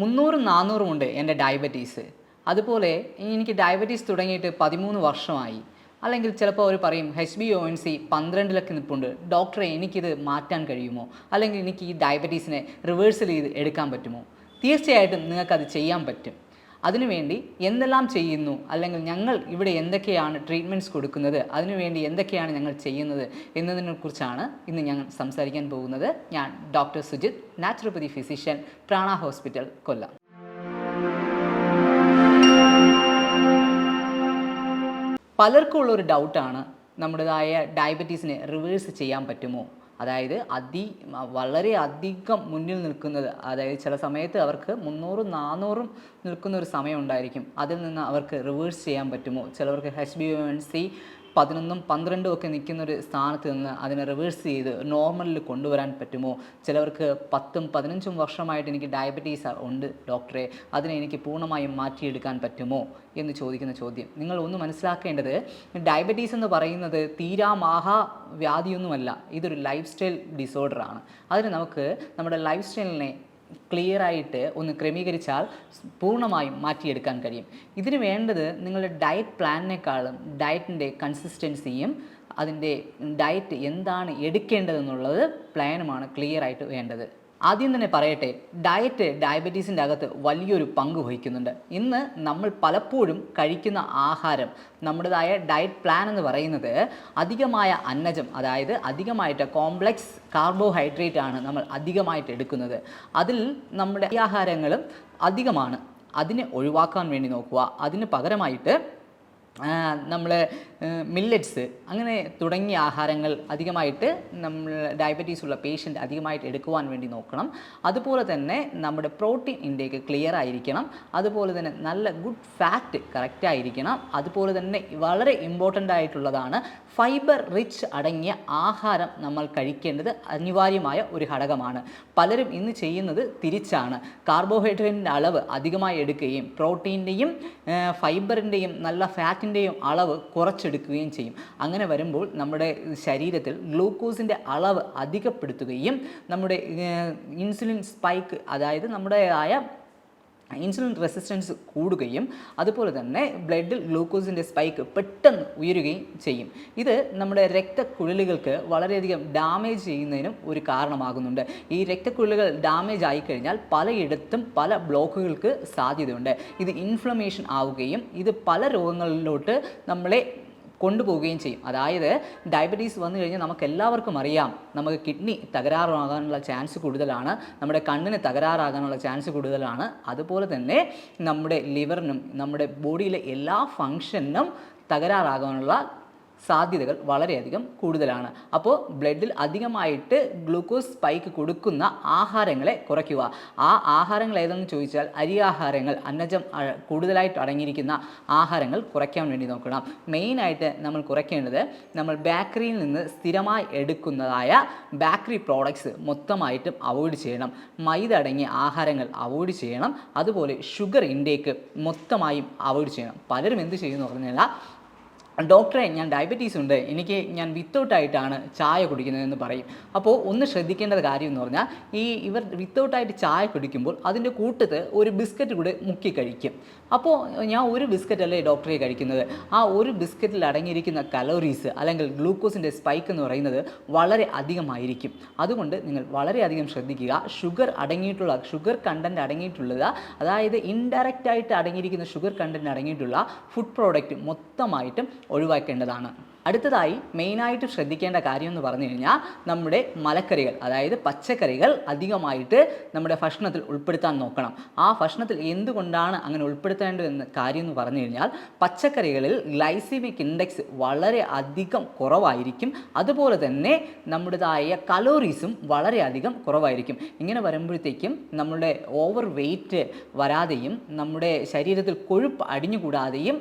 മുന്നൂറും നാനൂറും ഉണ്ട് എന്റെ ഡയബറ്റീസ്. അതുപോലെ എനിക്ക് ഡയബറ്റീസ് തുടങ്ങിയിട്ട് പതിമൂന്ന് വർഷമായി. അല്ലെങ്കിൽ ചിലപ്പോൾ അവർ പറയും H B one C പന്ത്രണ്ടിലൊക്കെ നിൽപ്പുണ്ട്. ഡോക്ടറെ എനിക്കിത് മാറ്റാൻ കഴിയുമോ? അല്ലെങ്കിൽ എനിക്ക് ഈ ഡയബറ്റീസിനെ റിവേഴ്സൽ ചെയ്ത് എടുക്കാൻ പറ്റുമോ? തീർച്ചയായിട്ടും നിങ്ങൾക്കത് ചെയ്യാൻ പറ്റും. അതിനുവേണ്ടി എന്തെല്ലാം ചെയ്യുന്നു? അല്ലെങ്കിൽ ഞങ്ങൾ ഇവിടെ എന്തൊക്കെയാണ് ട്രീറ്റ്മെന്റ്സ് കൊടുക്കുന്നത്? അതിനുവേണ്ടി എന്തൊക്കെയാണ് ഞങ്ങൾ ചെയ്യുന്നത്? എന്നതിനെക്കുറിച്ചാണ് ഇന്ന് ഞങ്ങൾ സംസാരിക്കാൻ പോകുന്നത്. ഞാൻ doctor Sujith naturopathy physician Prana hospital Kollam. പലർക്കും ഉള്ളൊരു ഡൗട്ടാണ് നമ്മുടേതായ ഡയബറ്റീസിനെ റിവേഴ്സ് ചെയ്യാൻ പറ്റുമോ? അതായത് അതി വളരെ അധികം മുന്നിൽ നിൽക്കുന്നത് അതായത് ചില സമയത്ത് അവർക്ക് മുന്നൂറും നാനൂറും നിൽക്കുന്ന ഒരു സമയം ഉണ്ടായിരിക്കും. അതിൽ നിന്ന് അവർക്ക് റിവേഴ്സ് ചെയ്യാൻ പറ്റുമോ? ചിലവർക്ക് എച്ച് ബി എൻ സി പതിനൊന്നും പന്ത്രണ്ടും ഒക്കെ നിൽക്കുന്ന ഒരു സ്ഥാനത്ത് നിന്ന് അതിനെ റിവേഴ്സ് ചെയ്ത് നോർമലിൽ കൊണ്ടുവരാൻ പറ്റുമോ? ചിലവർക്ക് പത്തും പതിനഞ്ചും വർഷമായിട്ട് എനിക്ക് ഡയബറ്റീസ് ഉണ്ട് ഡോക്ടറെ അതിനെ എനിക്ക് പൂർണമായും മാറ്റിയെടുക്കാൻ പറ്റുമോ? എന്ന് ചോദിക്കുന്ന ചോദ്യം. നിങ്ങൾ ഒന്ന് മനസ്സിലാക്കേണ്ടത് ഡയബറ്റീസ് എന്ന് പറയുന്നത് തീരാമാഹാ വ്യാധിയൊന്നുമല്ല. ഇതൊരു ലൈഫ് സ്റ്റൈൽ ഡിസോർഡറാണ് അതിന് നമുക്ക് നമ്മുടെ ലൈഫ് സ്റ്റൈലിനെ ക്ലിയർ ആയിട്ട് ഒന്ന് ക്രമീകരിച്ചാൽ പൂർണമായും മാറ്റിയെടുക്കാൻ കഴിയും. ഇതിന് വേണ്ടത് നിങ്ങളുടെ ഡയറ്റ് പ്ലാനിനേക്കാളും ഡയറ്റിന്റെ കൺസിസ്റ്റൻസിയും അതിന്റെ ഡയറ്റ് എന്താണ് എടുക്കേണ്ടതെന്നുള്ളത് പ്ലാനുമാണ് ക്ലിയർ ആയിട്ട് വേണ്ടത്. ആദ്യം തന്നെ പറയട്ടെ ഡയറ്റ് ഡയബറ്റീസിന്റെ അകത്ത് വലിയൊരു പങ്ക് വഹിക്കുന്നുണ്ട്. ഇന്ന് നമ്മൾ പലപ്പോഴും കഴിക്കുന്ന ആഹാരം നമ്മുടേതായ ഡയറ്റ് പ്ലാൻ എന്ന് പറയുന്നത് അധികമായ അന്നജം അതായത് അധികമായിട്ട് കോംപ്ലക്സ് കാർബോഹൈഡ്രേറ്റ് ആണ് നമ്മൾ അധികമായിട്ട് എടുക്കുന്നത്. അതിൽ നമ്മുടെ ആഹാരങ്ങളും അധികമാണ്. അതിനെ ഒഴിവാക്കാൻ വേണ്ടി നോക്കുക. അതിന് പകരമായിട്ട് നമ്മൾ മില്ലറ്റ്സ് അങ്ങനെ തുടങ്ങിയ ആഹാരങ്ങൾ അധികമായിട്ട് നമ്മൾ ഡയബറ്റീസ് ഉള്ള പേഷ്യന്റ് അധികമായിട്ട് എടുക്കുവാൻ വേണ്ടി നോക്കണം. അതുപോലെ തന്നെ നമ്മുടെ പ്രോട്ടീൻ ഇൻടേക്ക് ക്ലിയർ ആയിരിക്കണം. അതുപോലെ തന്നെ നല്ല ഗുഡ് ഫാറ്റ് കറക്റ്റ് ആയിരിക്കണം. അതുപോലെ തന്നെ വളരെ ഇമ്പോർട്ടന്റ് ആയിട്ടുള്ളതാണ് ഫൈബർ റിച്ച് അടങ്ങിയ ആഹാരം നമ്മൾ കഴിക്കേണ്ടത് അനിവാര്യമായ ഒരു ഘടകമാണ്. പലരും ഇന്ന് ചെയ്യുന്നത് തിരിച്ചാണ്. കാർബോഹൈഡ്രേറ്റിന്റെ അളവ് അധികമായി എടുക്കുകയും പ്രോട്ടീന്റെയും ഫൈബറിന്റെയും നല്ല ഫാറ്റിന്റെയും അളവ് കുറച്ചെടുക്കുകയും ചെയ്യും. അങ്ങനെ വരുമ്പോൾ നമ്മുടെ ശരീരത്തിൽ ഗ്ലൂക്കോസിന്റെ അളവ് അധികപ്പെടുത്തുകയും നമ്മുടെ ഇൻസുലിൻ സ്പൈക്ക് അതായത് നമ്മുടേതായ ഇൻസുലിൻ റെസിസ്റ്റൻസ് കൂടുകയും അതുപോലെ തന്നെ ബ്ലഡിൽ ഗ്ലൂക്കോസിന്റെ സ്പൈക്ക് പെട്ടെന്ന് ഉയരുകയും ചെയ്യും. ഇത് നമ്മുടെ രക്തക്കുഴലുകൾക്ക് വളരെയധികം ഡാമേജ് ചെയ്യുന്നതിനും ഒരു കാരണമാകുന്നുണ്ട്. ഈ രക്തക്കുഴലുകൾ ഡാമേജ് ആയിക്കഴിഞ്ഞാൽ പലയിടത്തും പല ബ്ലോക്കുകൾക്ക് സാധ്യതയുണ്ട്. ഇത് ഇൻഫ്ലമേഷൻ ആവുകയും ഇത് പല രോഗങ്ങളിലോട്ട് നമ്മളെ കൊണ്ടുപോവുകയും ചെയ്യും. അതായത് ഡയബറ്റീസ് വന്നു കഴിഞ്ഞാൽ നമുക്ക് എല്ലാവർക്കും അറിയാം. നമുക്ക് കിഡ്നി തകരാറാകാനുള്ള ചാൻസ് കൂടുതലാണ്. നമ്മുടെ കണ്ണിന് തകരാറാകാനുള്ള ചാൻസ് കൂടുതലാണ്. അതുപോലെ തന്നെ നമ്മുടെ ലിവറിനും നമ്മുടെ ബോഡിയിലെ എല്ലാ ഫങ്ഷനും തകരാറാകാനുള്ള സാധ്യതകൾ വളരെയധികം കൂടുതലാണ്. അപ്പോൾ ബ്ലഡിൽ അധികമായിട്ട് ഗ്ലൂക്കോസ് സ്പൈക്ക് കൊടുക്കുന്ന ആഹാരങ്ങളെ കുറയ്ക്കുക. ആ ആഹാരങ്ങൾ ഏതെന്ന് ചോദിച്ചാൽ അരി ആഹാരങ്ങൾ അന്നജം കൂടുതലായിട്ട് അടങ്ങിയിരിക്കുന്ന ആഹാരങ്ങൾ കുറയ്ക്കാൻ വേണ്ടി നോക്കണം. മെയിനായിട്ട് നമ്മൾ കുറയ്ക്കേണ്ടത് നമ്മൾ ബേക്കറിയിൽ നിന്ന് സ്ഥിരമായി എടുക്കുന്നതായ ബേക്കറി പ്രോഡക്ട്സ് മൊത്തമായിട്ടും അവോയ്ഡ് ചെയ്യണം. മൈദ അടങ്ങിയ ആഹാരങ്ങൾ അവോയ്ഡ് ചെയ്യണം. അതുപോലെ ഷുഗർ ഇൻടേക്ക് മൊത്തമായും അവോയ്ഡ് ചെയ്യണം. പലരും എന്ത് ചെയ്യുന്നു പറഞ്ഞാൽ ഡോക്ടറെ ഞാൻ ഡയബറ്റീസ് ഉണ്ട്. എനിക്ക് ഞാൻ വിത്തൗട്ടായിട്ടാണ് ചായ കുടിക്കുന്നതെന്ന് പറയും. അപ്പോൾ ഒന്ന് ശ്രദ്ധിക്കേണ്ട കാര്യം എന്ന് പറഞ്ഞാൽ ഈ ഇവർ വിത്തൗട്ടായിട്ട് ചായ കുടിക്കുമ്പോൾ അതിന്റെ കൂട്ടത്ത് ഒരു ബിസ്ക്കറ്റ് കൂടെ മുക്കി കഴിക്കും. അപ്പോൾ ഞാൻ ഒരു ബിസ്ക്കറ്റ് അല്ലേ ഡോക്ടറെ കഴിക്കുന്നത്? ആ ഒരു ബിസ്ക്കറ്റിൽ അടങ്ങിയിരിക്കുന്ന കലോറീസ് അല്ലെങ്കിൽ ഗ്ലൂക്കോസിന്റെ സ്പൈക്ക് എന്ന് പറയുന്നത് വളരെ അധികമായിരിക്കും. അതുകൊണ്ട് നിങ്ങൾ വളരെയധികം ശ്രദ്ധിക്കുക. ഷുഗർ അടങ്ങിയിട്ടുള്ള ഷുഗർ കണ്ടന്റ് അടങ്ങിയിട്ടുള്ളത് അതായത് ഇൻഡയറക്റ്റായിട്ട് അടങ്ങിയിരിക്കുന്ന ഷുഗർ കണ്ടന്റ് അടങ്ങിയിട്ടുള്ള ഫുഡ് പ്രോഡക്റ്റ് മൊത്തമായിട്ടും ഒഴിവാക്കേണ്ടതാണ്. അടുത്തതായി മെയിനായിട്ട് ശ്രദ്ധിക്കേണ്ട കാര്യം എന്ന് പറഞ്ഞു കഴിഞ്ഞാൽ നമ്മുടെ മലക്കറികൾ അതായത് പച്ചക്കറികൾ അധികമായിട്ട് നമ്മുടെ ഭക്ഷണത്തിൽ ഉൾപ്പെടുത്താൻ നോക്കണം. ആ ഭക്ഷണത്തിൽ എന്തുകൊണ്ടാണ് അങ്ങനെ ഉൾപ്പെടുത്തേണ്ടതെന്ന് കാര്യം എന്ന് പറഞ്ഞു കഴിഞ്ഞാൽ പച്ചക്കറികളിൽ ഗ്ലൈസിമിക് ഇൻഡെക്സ് വളരെ അധികം കുറവായിരിക്കും. അതുപോലെ തന്നെ നമ്മുടേതായ കലോറീസും വളരെയധികം കുറവായിരിക്കും. ഇങ്ങനെ വരുമ്പോഴത്തേക്കും നമ്മുടെ ഓവർ വെയിറ്റ് വരാതെയും നമ്മുടെ ശരീരത്തിൽ കൊഴുപ്പ് അടിഞ്ഞുകൂടാതെയും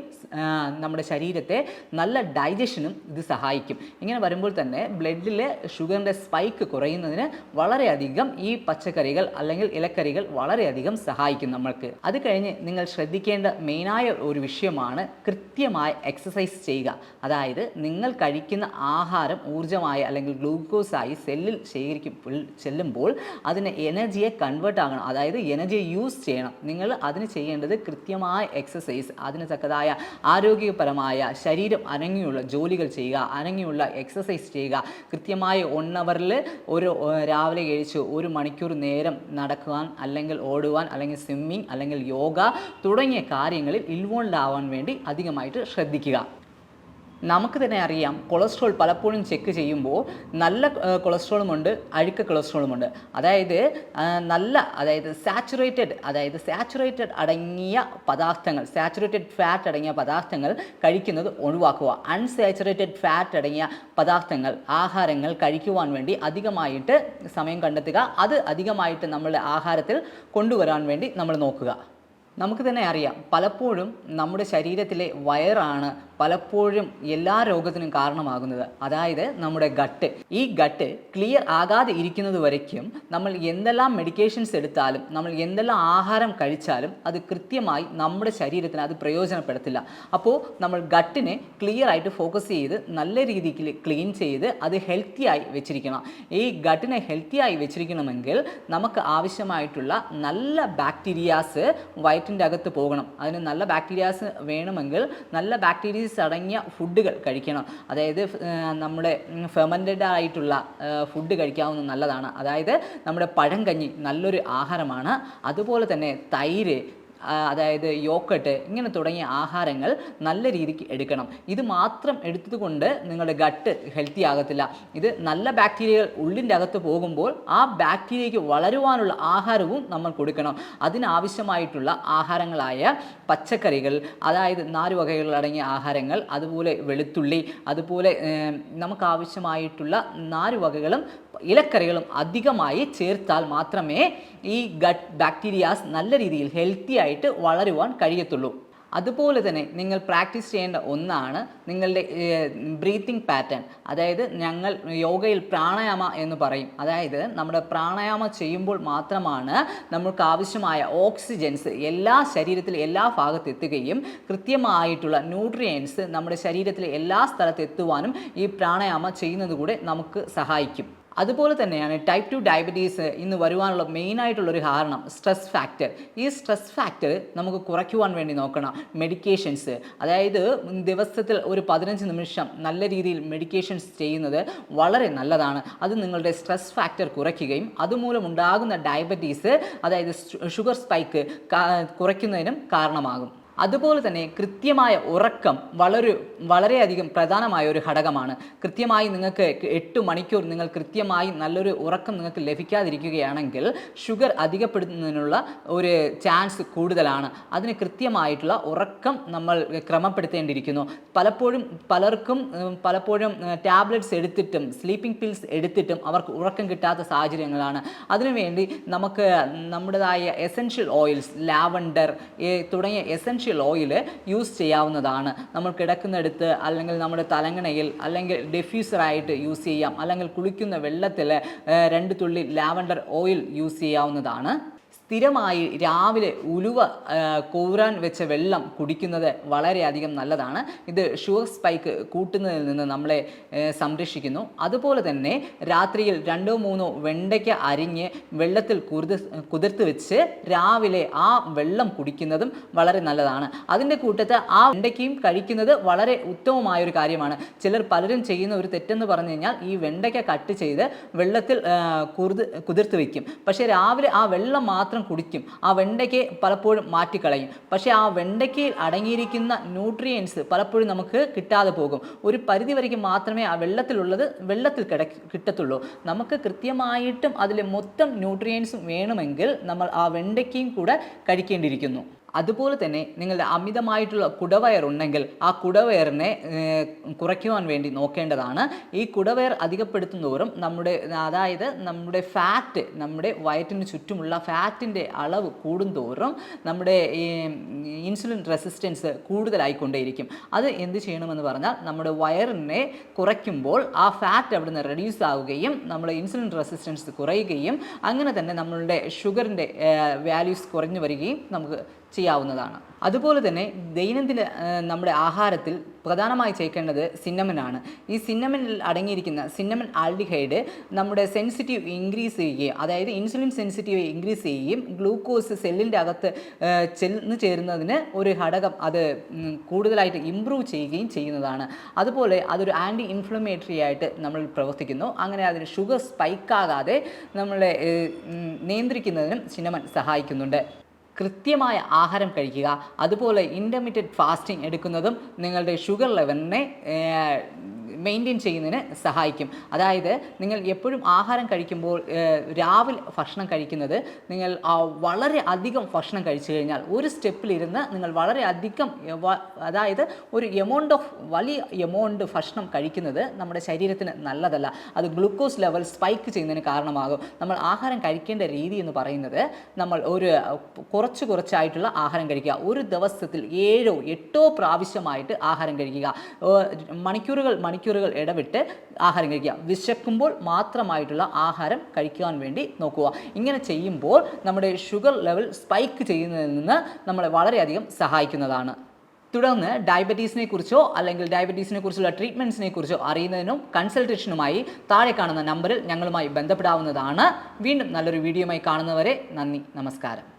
നമ്മുടെ ശരീരത്തെ നല്ല ഡൈജഷനും സർക്കുലേഷനും ഇത് സഹായിക്കും. ഇങ്ങനെ വരുമ്പോൾ തന്നെ ബ്ലഡിലെ ഷുഗറിന്റെ സ്പൈക്ക് കുറയുന്നതിന് വളരെയധികം ഈ പച്ചക്കറികൾ അല്ലെങ്കിൽ ഇലക്കറികൾ വളരെയധികം സഹായിക്കും നമ്മൾക്ക്. അത് കഴിഞ്ഞ് നിങ്ങൾ ശ്രദ്ധിക്കേണ്ട മെയിനായ ഒരു വിഷയമാണ് കൃത്യമായ എക്സസൈസ് ചെയ്യുക. അതായത് നിങ്ങൾ കഴിക്കുന്ന ആഹാരം ഊർജമായി അല്ലെങ്കിൽ ഗ്ലൂക്കോസായി സെല്ലിൽ ശേഖരിക്കും ചെല്ലുമ്പോൾ അതിന് എനർജിയെ കൺവേർട്ട് ആകണം. അതായത് എനർജിയെ യൂസ് ചെയ്യണം. നിങ്ങൾ അതിന് ചെയ്യേണ്ടത് കൃത്യമായ എക്സസൈസ് അതിന് തക്കതായ ആരോഗ്യപരമായ ശരീരം അനങ്ങിയുള്ള ജോലികൾ ചെയ്യുക അനങ്ങിയുള്ള എക്സസൈസ് ചെയ്യുക. കൃത്യമായി വൺ അവറിൽ ഒരു രാവിലെ കഴിച്ച് ഒരു മണിക്കൂർ നേരം നടക്കുവാൻ അല്ലെങ്കിൽ ഓടുവാൻ അല്ലെങ്കിൽ സ്വിമ്മിങ് അല്ലെങ്കിൽ യോഗ തുടങ്ങിയ കാര്യങ്ങളിൽ ഇൻവോൾവ് ആവാൻ വേണ്ടി അധികമായിട്ട് ശ്രദ്ധിക്കുക. നമുക്ക് തന്നെ അറിയാം കൊളസ്ട്രോൾ പലപ്പോഴും ചെക്ക് ചെയ്യുമ്പോൾ നല്ല കൊളസ്ട്രോളും കൊളസ്ട്രോളുമുണ്ട് അഴുക്ക കൊളസ്ട്രോളുമുണ്ട് അതായത് നല്ല അതായത് സാച്ചുറേറ്റഡ് അതായത് സാച്ചുറേറ്റഡ് അടങ്ങിയ പദാർത്ഥങ്ങൾ സാച്ചുറേറ്റഡ് ഫാറ്റ് അടങ്ങിയ പദാർത്ഥങ്ങൾ കഴിക്കുന്നത് ഒഴിവാക്കുക. അൺസാച്ചുറേറ്റഡ് ഫാറ്റ് അടങ്ങിയ പദാർത്ഥങ്ങൾ ആഹാരങ്ങൾ കഴിക്കുവാൻ വേണ്ടി അധികമായിട്ട് സമയം കണ്ടെത്തുക. അത് അധികമായിട്ട് നമ്മളുടെ ആഹാരത്തിൽ കൊണ്ടുവരാൻ വേണ്ടി നമ്മൾ നോക്കുക. നമുക്ക് തന്നെ അറിയാം പലപ്പോഴും നമ്മുടെ ശരീരത്തിലെ വയറാണ് പലപ്പോഴും എല്ലാ രോഗത്തിനും കാരണമാകുന്നത്. അതായത് നമ്മുടെ ഗട്ട് ഈ ഗട്ട് ക്ലിയർ ആകാതെ ഇരിക്കുന്നത് വരയ്ക്കും. നമ്മൾ എന്തെല്ലാം മെഡിക്കേഷൻസ് എടുത്താലും നമ്മൾ എന്തെല്ലാം ആഹാരം കഴിച്ചാലും അത് കൃത്യമായി നമ്മുടെ ശരീരത്തിന് അത് പ്രയോജനപ്പെടുത്തില്ല. അപ്പോൾ നമ്മൾ ഗട്ടിനെ ക്ലിയർ ആയിട്ട് ഫോക്കസ് ചെയ്ത് നല്ല രീതിക്ക് ക്ലീൻ ചെയ്ത് അത് ഹെൽത്തിയായി വെച്ചിരിക്കണം. ഈ ഗട്ടിനെ ഹെൽത്തിയായി വെച്ചിരിക്കണമെങ്കിൽ നമുക്ക് ആവശ്യമായിട്ടുള്ള നല്ല ബാക്ടീരിയാസ് വയറ്റിന്റെ അകത്ത് പോകണം. അതിന് നല്ല ബാക്ടീരിയാസ് വേണമെങ്കിൽ നല്ല ബാക്ടീരിയസ് അടങ്ങിയ ഫുഡുകൾ കഴിക്കണം. അതായത് നമ്മുടെ ഫെർമന്റഡ് ആയിട്ടുള്ള ഫുഡ് കഴിക്കാവുന്ന നല്ലതാണ്. അതായത് നമ്മുടെ പഴം കഞ്ഞി നല്ലൊരു ആഹാരമാണ്. അതുപോലെ തന്നെ തൈര് അതായത് യോക്കട്ട് ഇങ്ങനെ തുടങ്ങിയ ആഹാരങ്ങൾ നല്ല രീതിക്ക് എടുക്കണം. ഇത് മാത്രം എടുത്തതുകൊണ്ട് നിങ്ങളുടെ ഗട്ട് ഹെൽത്തി ആകത്തില്ല. ഇത് നല്ല ബാക്ടീരിയകൾ ഉള്ളിന്റെ അകത്ത് പോകുമ്പോൾ ആ ബാക്ടീരിയയ്ക്ക് വളരുവാനുള്ള ആഹാരവും നമ്മൾ കൊടുക്കണം. അതിനാവശ്യമായിട്ടുള്ള ആഹാരങ്ങളായ പച്ചക്കറികൾ അതായത് നാരുവകകൾ അടങ്ങിയ ആഹാരങ്ങൾ അതുപോലെ വെളുത്തുള്ളി അതുപോലെ നമുക്ക് ആവശ്യമായിട്ടുള്ള നാരുവകകളും ഇലക്കറികളും അധികമായി ചേർത്താൽ മാത്രമേ ഈ ഗട്ട് ബാക്ടീരിയാസ് നല്ല രീതിയിൽ ഹെൽത്തി ആയിട്ട് വളരുവാൻ കഴിയത്തുള്ളൂ. അതുപോലെ തന്നെ നിങ്ങൾ പ്രാക്ടീസ് ചെയ്യേണ്ട ഒന്നാണ് നിങ്ങളുടെ ബ്രീത്തിങ് പാറ്റേൺ അതായത് ഞങ്ങൾ യോഗയിൽ പ്രാണായാമ എന്ന് പറയും. അതായത് നമ്മുടെ പ്രാണായാമ ചെയ്യുമ്പോൾ മാത്രമാണ് നമുക്ക് ആവശ്യമായ ഓക്സിജൻസ് എല്ലാ ശരീരത്തിലെ എല്ലാ ഭാഗത്ത് എത്തുകയും കൃത്യമായിട്ടുള്ള ന്യൂട്രിയൻസ് നമ്മുടെ ശരീരത്തിലെ എല്ലാ സ്ഥലത്ത് എത്തുവാനും ഈ പ്രാണായാമ ചെയ്യുന്നത് കൂടെ നമുക്ക് സഹായിക്കും. അതുപോലെ തന്നെയാണ് ടൈപ്പ് ടു ഡയബറ്റീസ് ഇന്ന് വരുവാനുള്ള മെയിനായിട്ടുള്ള ഒരു കാരണം സ്ട്രെസ് ഫാക്ടർ ഈ സ്ട്രെസ് ഫാക്ടർ നമുക്ക് കുറയ്ക്കുവാൻ വേണ്ടി നോക്കണം. മെഡിക്കേഷൻസ് അതായത് ദിവസത്തിൽ ഒരു പതിനഞ്ച് നിമിഷം നല്ല രീതിയിൽ മെഡിക്കേഷൻസ് ചെയ്യുന്നത് വളരെ നല്ലതാണ്. അത് നിങ്ങളുടെ സ്ട്രെസ് ഫാക്ടർ കുറയ്ക്കുകയും അതുമൂലം ഉണ്ടാകുന്ന ഡയബറ്റീസ് അതായത് ഷുഗർ സ്പൈക്ക് കുറയ്ക്കുന്നതിനും കാരണമാകും. അതുപോലെ തന്നെ കൃത്യമായ ഉറക്കം വളരെ വളരെയധികം പ്രധാനമായ ഒരു ഘടകമാണ്. കൃത്യമായി നിങ്ങൾക്ക് എട്ട് മണിക്കൂർ നിങ്ങൾ കൃത്യമായി നല്ലൊരു ഉറക്കം നിങ്ങൾക്ക് ലഭിക്കാതിരിക്കുകയാണെങ്കിൽ ഷുഗർ അധികപ്പെടുന്നതിനുള്ള ഒരു ചാൻസ് കൂടുതലാണ്. അതിന് കൃത്യമായിട്ടുള്ള ഉറക്കം നമ്മൾ ക്രമപ്പെടുത്തേണ്ടിയിരിക്കുന്നു. പലപ്പോഴും പലർക്കും പലപ്പോഴും ടാബ്ലറ്റ്സ് എടുത്തിട്ടും സ്ലീപ്പിംഗ് പിൽസ് എടുത്തിട്ടും അവർക്ക് ഉറക്കം കിട്ടാത്ത സാഹചര്യങ്ങളാണ്. അതിനുവേണ്ടി നമുക്ക് നമ്മുടേതായ എസെൻഷ്യൽ ഓയിൽസ് ലാവണ്ടർ തുടങ്ങിയ എസെൻഷ്യൽ ഓയിൽ യൂസ് ചെയ്യാവുന്നതാണ്. നമ്മൾ കിടക്കുന്നിടത്ത് അല്ലെങ്കിൽ നമ്മുടെ തലങ്ങണയിൽ അല്ലെങ്കിൽ ഡിഫ്യൂസറായിട്ട് യൂസ് ചെയ്യാം. അല്ലെങ്കിൽ കുളിക്കുന്ന വെള്ളത്തിൽ രണ്ട് തുള്ളി ലാവൻഡർ ഓയിൽ യൂസ് ചെയ്യാവുന്നതാണ്. സ്ഥിരമായി രാവിലെ ഉലുവ കൂറാൻ വെച്ച വെള്ളം കുടിക്കുന്നത് വളരെയധികം നല്ലതാണ്. ഇത് ഷുഗർ സ്പൈക്ക് കൂട്ടുന്നതിൽ നിന്ന് നമ്മളെ സംരക്ഷിക്കുന്നു. അതുപോലെ തന്നെ രാത്രിയിൽ രണ്ടോ മൂന്നോ വെണ്ടയ്ക്ക അരിഞ്ഞ് വെള്ളത്തിൽ കുതിർ കുതിർത്ത് വെച്ച് രാവിലെ ആ വെള്ളം കുടിക്കുന്നതും വളരെ നല്ലതാണ്. അതിന്റെ കൂട്ടത്ത് ആ വെണ്ടയ്ക്കയും കഴിക്കുന്നത് വളരെ ഉത്തമമായ ഒരു കാര്യമാണ്. ചിലർ പലരും ചെയ്യുന്ന ഒരു തെറ്റെന്ന് പറഞ്ഞു കഴിഞ്ഞാൽ ഈ വെണ്ടയ്ക്ക കട്ട് ചെയ്ത് വെള്ളത്തിൽ കുതിർത്ത് വയ്ക്കും പക്ഷേ രാവിലെ ആ വെള്ളം മാത്രം കുടിക്കും. ആ വെണ്ടയ്ക്ക് പലപ്പോഴും മാറ്റിക്കളയും. പക്ഷേ ആ വെണ്ടയ്ക്കയിൽ അടങ്ങിയിരിക്കുന്ന ന്യൂട്രിയൻസ് പലപ്പോഴും നമുക്ക് കിട്ടാതെ പോകും. ഒരു പരിധി വരയ്ക്ക് മാത്രമേ ആ വെള്ളത്തിലുള്ളത് വെള്ളത്തിൽ കിട കിട്ടത്തുള്ളൂ. നമുക്ക് കൃത്യമായിട്ടും അതിലെ മൊത്തം ന്യൂട്രിയൻസും വേണമെങ്കിൽ നമ്മൾ ആ വെണ്ടയ്ക്കയും കൂടെ കഴിക്കേണ്ടിയിരിക്കുന്നു. അതുപോലെ തന്നെ നിങ്ങളുടെ അമിതമായിട്ടുള്ള കുടവയർ ഉണ്ടെങ്കിൽ ആ കുടവയറിനെ കുറയ്ക്കുവാൻ വേണ്ടി നോക്കേണ്ടതാണ്. ഈ കുടവയർ അധികപ്പെടുത്തുന്തോറും നമ്മുടെ അതായത് നമ്മുടെ ഫാറ്റ് നമ്മുടെ വയറ്റിന് ചുറ്റുമുള്ള ഫാറ്റിന്റെ അളവ് കൂടുന്തോറും നമ്മുടെ ഇൻസുലിൻ റെസിസ്റ്റൻസ് കൂടുതലായിക്കൊണ്ടേയിരിക്കും. അത് എന്ത് ചെയ്യണമെന്ന് പറഞ്ഞാൽ നമ്മുടെ വയറിനെ കുറയ്ക്കുമ്പോൾ ആ ഫാറ്റ് അവിടെ നിന്ന് റെഡ്യൂസ് ആവുകയും നമ്മുടെ ഇൻസുലിൻ റെസിസ്റ്റൻസ് കുറയുകയും അങ്ങനെ തന്നെ നമ്മളുടെ ഷുഗറിന്റെ വാല്യൂസ് കുറഞ്ഞു വരികയും നമുക്ക് ചെയ്യാവുന്നതാണ്. അതുപോലെ തന്നെ ദൈനംദിന നമ്മുടെ ആഹാരത്തിൽ പ്രധാനമായി ചേർക്കേണ്ടത് സിന്നമനാണ്. ഈ സിന്നമനിൽ അടങ്ങിയിരിക്കുന്ന സിന്നമൻ ആൽഡിഹൈഡ് നമ്മുടെ സെൻസിറ്റീവ് ഇൻക്രീസ് ചെയ്യുകയും അതായത് ഇൻസുലിൻ സെൻസിറ്റീവ് ഇൻക്രീസ് ചെയ്യുകയും ഗ്ലൂക്കോസ് സെല്ലിന്റെ അകത്ത് ചെന്ന് ചേരുന്നതിന് ഒരു ഘടകം അത് കൂടുതലായിട്ട് ഇമ്പ്രൂവ് ചെയ്യുകയും ചെയ്യുന്നതാണ്. അതുപോലെ അതൊരു ആന്റി ഇൻഫ്ലമേറ്ററി ആയിട്ട് നമ്മൾ പ്രവർത്തിക്കുന്നു. അങ്ങനെ അതിന് ഷുഗർ സ്പൈക്കാകാതെ നമ്മളെ നിയന്ത്രിക്കുന്നതിനും സിന്നമൻ സഹായിക്കുന്നുണ്ട്. കൃത്യമായ ആഹാരം കഴിക്കുക. അതുപോലെ ഇന്റർമീഡിയറ്റ് ഫാസ്റ്റിംഗ് എടുക്കുന്നതും നിങ്ങളുടെ ഷുഗർ ലെവലിനെ മെയിന്റെയിൻ ചെയ്യുന്നതിന് സഹായിക്കും. അതായത് നിങ്ങൾ എപ്പോഴും ആഹാരം കഴിക്കുമ്പോൾ രാവിലെ ഭക്ഷണം കഴിക്കുന്നത് നിങ്ങൾ വളരെ അധികം ഭക്ഷണം കഴിച്ചു കഴിഞ്ഞാൽ ഒരു സ്റ്റെപ്പിലിരുന്ന് നിങ്ങൾ വളരെ അധികം അതായത് ഒരു എമൗണ്ട് ഓഫ് വലിയ എമൗണ്ട് ഭക്ഷണം കഴിക്കുന്നത് നമ്മുടെ ശരീരത്തിന് നല്ലതല്ല. അത് ഗ്ലൂക്കോസ് ലെവൽ സ്പൈക്ക് ചെയ്യുന്നതിന് കാരണമാകും. നമ്മൾ ആഹാരം കഴിക്കേണ്ട രീതി എന്ന് പറയുന്നത് നമ്മൾ ഒരു കുറച്ച് കുറച്ചായിട്ടുള്ള ആഹാരം കഴിക്കുക. ഒരു ദിവസത്തിൽ ഏഴോ എട്ടോ പ്രാവശ്യമായിട്ട് ആഹാരം കഴിക്കുക. മണിക്കൂറുകൾ മണിക്കൂറുകൾ ഇടവിട്ട് ആഹാരം കഴിക്കുക. വിശക്കുമ്പോൾ മാത്രമായിട്ടുള്ള ആഹാരം കഴിക്കാൻ വേണ്ടി നോക്കുക. ഇങ്ങനെ ചെയ്യുമ്പോൾ നമ്മുടെ ഷുഗർ ലെവൽ സ്പൈക്ക് ചെയ്യുന്നതിൽ നിന്ന് നമ്മളെ വളരെയധികം സഹായിക്കുന്നതാണ്. തുടർന്ന് ഡയബറ്റീസിനെ കുറിച്ചോ അല്ലെങ്കിൽ ഡയബറ്റീസിനെ കുറിച്ചുള്ള ട്രീറ്റ്മെന്റ്സിനെ കുറിച്ചോ അറിയുന്നതിനും കൺസൾട്ടേഷനുമായി താഴെ കാണുന്ന നമ്പറിൽ ഞങ്ങളുമായി ബന്ധപ്പെടാവുന്നതാണ്. വീണ്ടും നല്ലൊരു വീഡിയോയുമായി കാണുന്നവരെ നന്ദി. നമസ്കാരം.